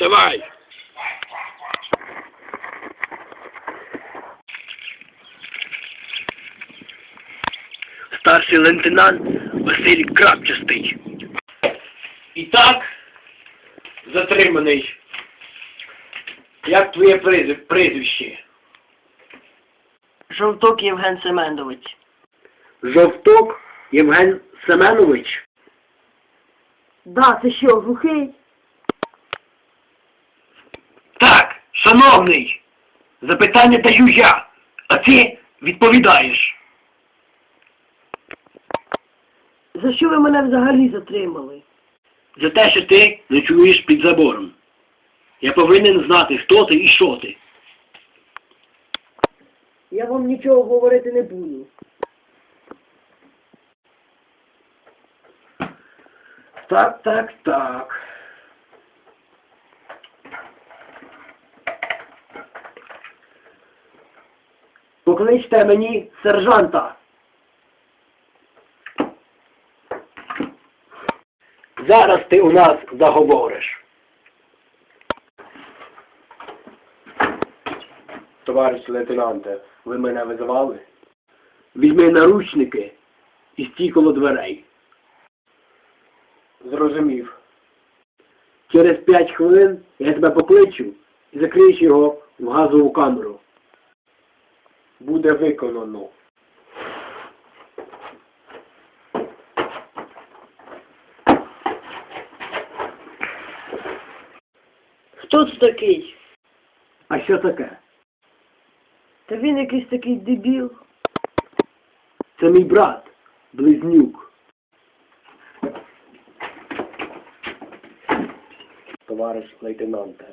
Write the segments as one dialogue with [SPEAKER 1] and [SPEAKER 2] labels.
[SPEAKER 1] Вставай! Старший лейтенант Василь Крапчастий. І так, затриманий. Як твоє прізвище?
[SPEAKER 2] Жовток Євген Семенович.
[SPEAKER 1] Жовток Євген Семенович.
[SPEAKER 2] Да, ти що, глухий?
[SPEAKER 1] Так, шановний, запитання даю я, а ти відповідаєш.
[SPEAKER 2] За що ви мене взагалі затримали?
[SPEAKER 1] За те, що ти ночуєш під забором. Я повинен знати, хто ти і що ти.
[SPEAKER 2] Я вам нічого говорити не буду.
[SPEAKER 1] Так, так, так. Покличте мені сержанта. Зараз ти у нас заговориш. Товариш лейтенанте, ви мене визивали? Візьми наручники і стій коло дверей. Зрозумів. Через п'ять хвилин я тебе покличу і закриєш його в газову камеру. Буде виконано.
[SPEAKER 2] Хто це такий?
[SPEAKER 1] А що таке?
[SPEAKER 2] Та він якийсь такий дебіл.
[SPEAKER 1] Це мій брат, близнюк. Товариш лейтенанте,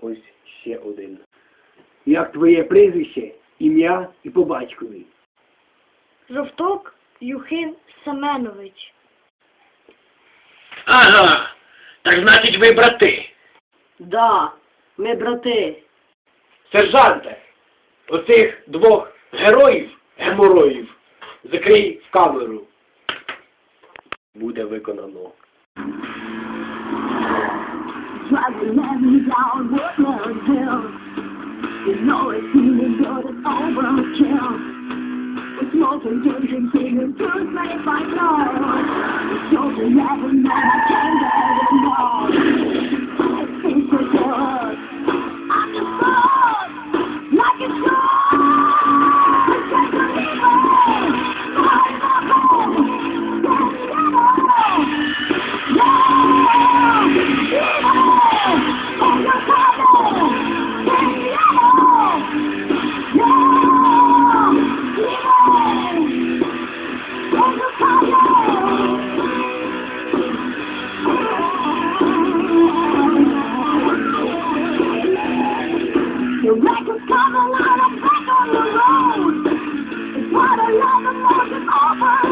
[SPEAKER 1] ось ще один. Як твоє прізвище, ім'я і по батькові?
[SPEAKER 3] Жовток Юхим Семенович.
[SPEAKER 1] Ага, так значить ви брати.
[SPEAKER 2] Да, ми брати.
[SPEAKER 1] Сержанте, оцих двох героїв, гемороїв, закрий в камеру. Буде виконано.
[SPEAKER 4] Driving me down Hill. You know it's even though it's overkill. It's more than drinking, truth made by God. It's so never, never can over.